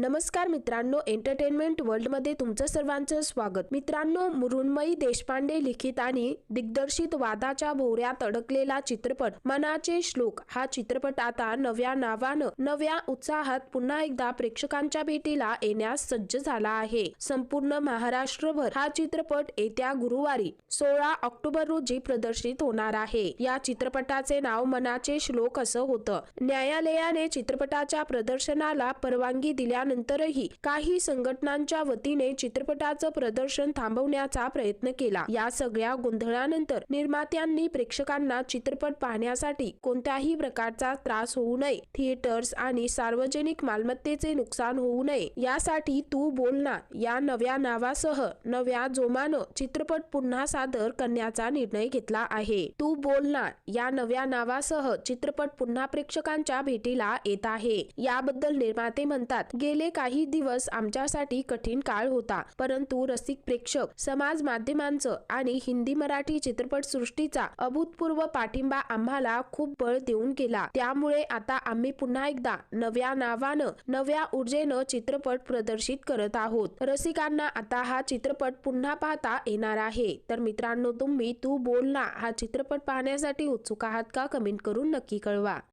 नमस्कार मित्रांनो एंटरटेनमेंट वर्ल्डमध्ये तुमचं सर्वांचं स्वागत. मित्रांनो मृण्मयी देशपांडे लिखित आणि दिग्दर्शित वादाच्या भोवऱ्यात अडकलेला चित्रपट मनाचे श्लोक. हा चित्रपट आता नव्या नावानं नव्या उत्साहात पुन्हा एकदा प्रेक्षकांच्या भेटीला येण्यास सज्ज झाला आहे. संपूर्ण महाराष्ट्रभर हा चित्रपट येत्या गुरुवारी सोळा ऑक्टोबर रोजी प्रदर्शित होणार आहे. या चित्रपटाचे नाव मनाचे श्लोक असं होतं. न्यायालयाने चित्रपटाच्या प्रदर्शनाला परवानगी दिल्या त्यानंतरही काही संघटनांच्या वतीने चित्रपटाचं प्रदर्शन थांबवण्याचा प्रयत्न केला. या सगळ्या गोंधळानंतर निर्मात्यांनी प्रेक्षकांना चित्रपट पाहण्यासाठी कोणत्याही प्रकारचा त्रास होऊ नये थिएटर्स आणि सार्वजनिक मालमत्तेचे नुकसान होऊ नये. यासाठी तू बोल ना या नव्या नावासह नव्या जोमानं चित्रपट पुन्हा सादर करण्याचा निर्णय घेतला आहे. तू बोल ना या नव्या नावासह चित्रपट पुन्हा प्रेक्षकांच्या भेटीला येत आहे. याबद्दल निर्माते म्हणतात गेले काही दिवस आमच्यासाठी कठीण काळ होता. परंतु रसिक प्रेक्षक समाज माध्यमांचं आणि हिंदी मराठी चित्रपट सृष्टीचा अभूतपूर्व पाठिंबा आम्हाला खूप बळ देऊन गेला. त्यामुळे आता आम्ही पुन्हा एकदा नव्या नावानं नव्या ऊर्जेनं चित्रपट प्रदर्शित करत आहोत. रसिकांना आता हा चित्रपट पुन्हा पाहता येणार आहे. तर मित्रांनो तुम्ही तू बोल ना हा चित्रपट पाहण्यासाठी उत्सुक आहात का? कमेंट करून नक्की कळवा.